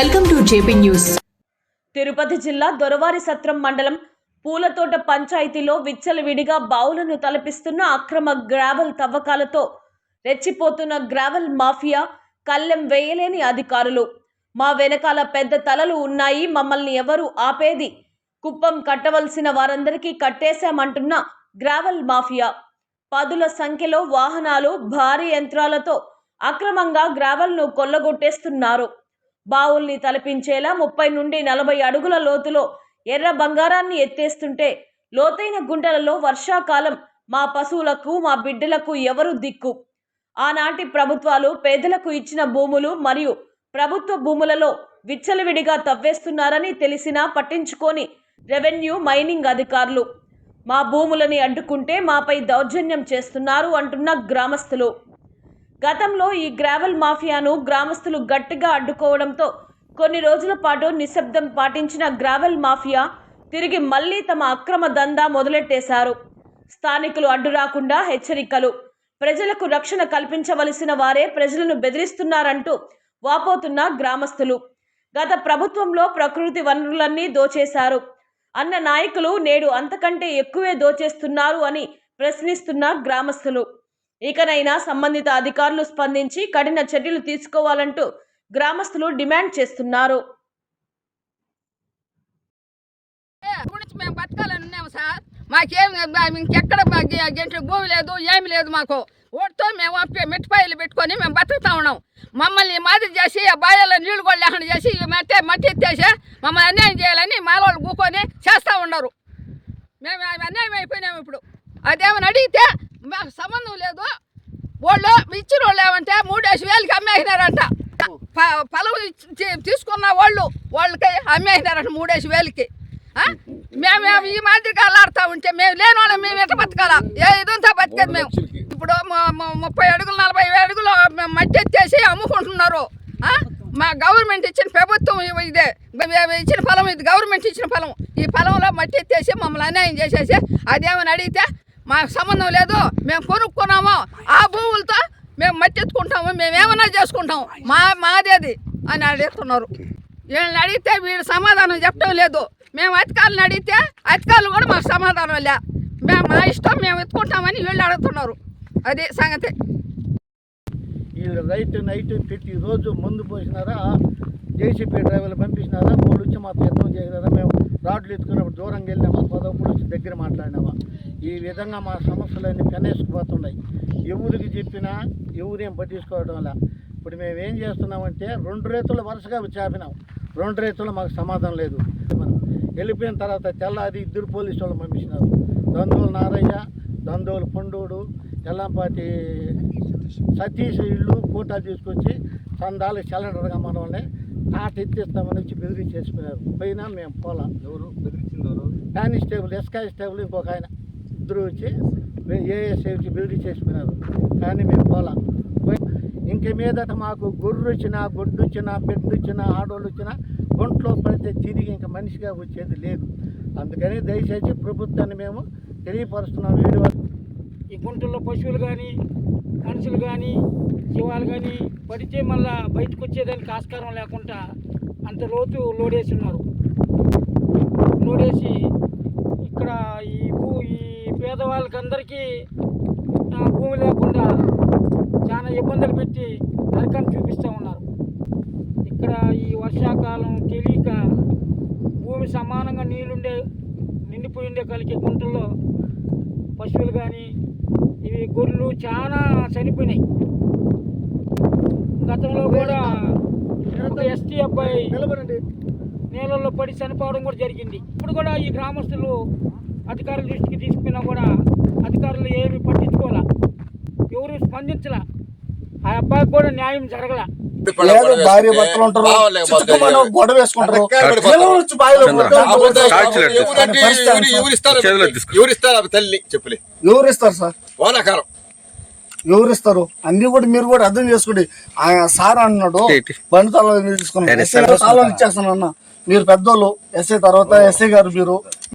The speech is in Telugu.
Welcome to JP news. Tirupati జిల్లా దొరవారి సత్రం మండలం పూలతోట పంచాయతీలో విచ్చలవిడిగా బావులను తలపిస్తున్న అక్రమ గ్రావెల్ తవ్వకాలతో రెచ్చిపోతున్న గ్రావెల్ మాఫియా కళ్ళెం వేయలేని అధికారులు. మా వెనకాల పెద్ద తలలు ఉన్నాయి మమ్మల్ని ఎవరు ఆపేది? కుప్పం కట్టవలసిన వారందరికీ కట్టేశామంటున్న గ్రావెల్ మాఫియా. పదుల సంఖ్యలో వాహనాలు భారీ యంత్రాలతో అక్రమంగా గ్రావెల్ను కొల్లగొట్టేస్తున్నారు. బావుల్ని తలపించేలా ముప్పై నుండి నలభై అడుగుల లోతులో ఎర్ర బంగారాన్ని ఎత్తేస్తుంటే లోతైన గుంటలలో వర్షాకాలం మా పశువులకు మా బిడ్డలకు ఎవరు దిక్కు? ఆనాటి ప్రభుత్వాలు పేదలకు ఇచ్చిన భూములు మరియు ప్రభుత్వ భూములలో విచ్చలవిడిగా తవ్వేస్తున్నారని తెలిసినా పట్టించుకొని రెవెన్యూ మైనింగ్ అధికారులు. మా భూములని అడ్డుకుంటే మాపై దౌర్జన్యం చేస్తున్నారు అంటున్న గ్రామస్తులు. గతంలో ఈ గ్రావెల్ మాఫియాను గ్రామస్తులు గట్టిగా అడ్డుకోవడంతో కొన్ని రోజుల పాటు నిశ్శబ్దం పాటించిన గ్రావెల్ మాఫియా తిరిగి మళ్ళీ తమ అక్రమ దందా మొదలెట్టేశారు. స్థానికులు అడ్డు రాకుండా హెచ్చరికలు. ప్రజలకు రక్షణ కల్పించవలసిన వారే ప్రజలను బెదిరిస్తున్నారంటూ వాపోతున్న గ్రామస్తులు. గత ప్రభుత్వంలో ప్రకృతి వనరులన్నీ దోచేశారు. అన్న నాయకులు నేడు అంతకంటే ఎక్కువే దోచేస్తున్నారు అని ప్రశ్నిస్తున్న గ్రామస్తులు. ఇకనైనా సంబంధిత అధికారులు స్పందించి కఠిన చర్యలు తీసుకోవాలంటూ గ్రామస్తులు డిమాండ్ చేస్తున్నారు. మేము బతకాలని ఉన్నాము సార్. మాకేం ఇంకెక్కడ గంటల భూమి లేదు ఏమి లేదు మాకు. ఓటుతో మేము అప్పే మిట్టిపాయలు పెట్టుకొని మేము బతుకుతా ఉన్నాం. మమ్మల్ని మాదిరి చేసి ఆ బాయల్లో నీళ్ళు కూడా లేకుండా చేసి మట్టి మట్టి ఎత్తేసి మమ్మల్ని అన్యాయం చేయాలని మాలోళ్ళు కూకొని చేస్తూ ఉన్నారు. మేము అవి అన్యాయం అయిపోయినాము ఇప్పుడు. అదేమని అడిగితే మాకు సంబంధం లేదు. వాళ్ళు ఇచ్చిన వాళ్ళు ఏమంటే మూడేసి వేలకి అమ్మేసినారంట. ప- పొలం తీసుకున్న వాళ్ళు వాళ్ళకి అమ్మేసినారంట మూడేసి వేలకి. మేము ఈ మాదిరిగా అల్లాడుతూ ఉంటే మేము లేని వాళ్ళం మేము ఎట్ట బతకాలా? ఏ ఇదంతా బతికేది మేము. ఇప్పుడు ముప్పై అడుగులు నలభై అడుగులు మట్టి ఎత్తేసి అమ్ముకుంటున్నారు. మా గవర్నమెంట్ ఇచ్చిన ప్రభుత్వం ఇదే. మేము ఇచ్చిన ఫలం ఇది గవర్నమెంట్ ఇచ్చిన ఫలం. ఈ ఫలంలో మట్టి ఎత్తేసి మమ్మల్ని అన్యాయం చేసేసి అదేమని అడిగితే మాకు సంబంధం లేదు మేము కొనుక్కున్నాము. ఆ భూములతో మేము మట్టి ఎత్తుకుంటాము మేము ఏమన్నా చేసుకుంటాము. మా మాదేది అని అడుగుతున్నారు. వీళ్ళని అడిగితే వీళ్ళు సమాధానం చెప్పడం లేదు. మేము అధికారులను అడిగితే అధికారులు కూడా మాకు సమాధానం లే. మేము మా ఇష్టం మేము ఎత్తుకుంటామని వీళ్ళు అడుగుతున్నారు. అది సంగతి. వీళ్ళు రైట్ నైట్ ప్రతిరోజు ముందు పోసినారా? జేసీపీ డ్రైవర్లు పంపించినారా? వాళ్ళు వచ్చి మాకు యత్నం చేసినారా మేము రాడ్లు ఎత్తుకున్నప్పుడు దూరంగా వెళ్ళినామా? పదప్పుడు వచ్చి దగ్గర మాట్లాడినామా? ఈ విధంగా మా సమస్యలన్నీ పెనేసుకుపోతున్నాయి. ఎవరికి చెప్పినా ఎవరేం పట్టించుకోవడం వల్ల. ఇప్పుడు మేము ఏం చేస్తున్నామంటే రెండు రైతులు వరుసగా చేపినాం. రెండు రైతులు మాకు సమాధానం లేదు. మనం వెళ్ళిపోయిన తర్వాత తెల్లారి ఇద్దరు పోలీసు వాళ్ళు పంపించినారు. దందోలు నారయ్య దందోలు పండోడు ఎల్లంపాటి సతీష్ ఇల్లు ఫోటోలు తీసుకొచ్చి చందాలు సిలిండర్గా మనల్ని తాట ఎత్తిస్తామని వచ్చి బెదిరించేసిపోయారు పోయినా మేము పోలా. ఎవరు? బెదిరించింది కానిస్టేబుల్ ఎస్ కానిస్టేబుల్ ఇంకొక ఆయన. ఇద్దరు వచ్చి ఏఎస్ఐ బిల్డ్ చేసుకున్నారు కానీ మేము పోలా. ఇంక మీదట మాకు గొర్రె వచ్చినా గొడ్డు వచ్చినా బిడ్డ వచ్చినా ఆడోళ్ళు వచ్చినా ఒంట్లో పడితే తిరిగి ఇంకా మనిషిగా వచ్చేది లేదు. అందుకని దయచేసి ప్రభుత్వాన్ని మేము తెలియపరుస్తున్నాం. వీడియో ఈ గుంటల్లో పశువులు కానీ మనుషులు కానీ జీవాలు కానీ పడితే మళ్ళా బయటకు వచ్చేదానికి ఆస్కారం లేకుండా అంత లోతు లోడేసి ఉన్నారు. లోడేసి ఇక్కడ ఈ భూ ఈ పేదవాళ్ళకి అందరికీ ఆ, భూమి లేకుండా చాలా ఇబ్బందులు పెట్టి నరకం చూపిస్తూ ఉన్నారు. ఇక్కడ ఈ వర్షాకాలం తెలియక భూమి సమానంగా నీళ్ళుండే నిండిపోయి ఉండే కలిగే గుంటల్లో పశువులు కానీ ఇవి గొర్రెలు చాలా చనిపోయినాయి. గతంలో కూడా ఎస్టీ అబ్బాయి నీళ్ళల్లో పడి చనిపోవడం కూడా జరిగింది. ఇప్పుడు కూడా ఈ గ్రామస్తులు అధికారుల దృష్టికి తీసుకున్నా కూడా అధికారులు ఏమి పట్టించుకోవాలా? ఎవరు స్పందించలా? ఆ అబ్బాయికి కూడా న్యాయం జరగల? లేదు భార్య భర్తలు ఉంటారు చిక్కుమని ఒక గొడవ వేసుకుంటారు. పిల్లలు వచ్చి బావిలో పడ్డారు. ఎవరంటే ఎవరు- ఎవరు ఇస్తారు చేతిలో ఎవరు ఇస్తారు ఆ తల్లి చెప్పులే? ఎవరు ఇస్తారు సార్? వానాకాలం. ఎవరు ఇస్తారు? అన్ని కూడా మీరు కూడా అర్థం చేసుకోండి. ఆయన సార్ అన్నాడు బండి తాళాలు తీసుకున్నాను. తాళాలు ఇచ్చేస్తాను అన్న. మీరు పెద్దోళ్ళు ఎస్ఐ తర్వాత ఎస్ఐ గారు మీరు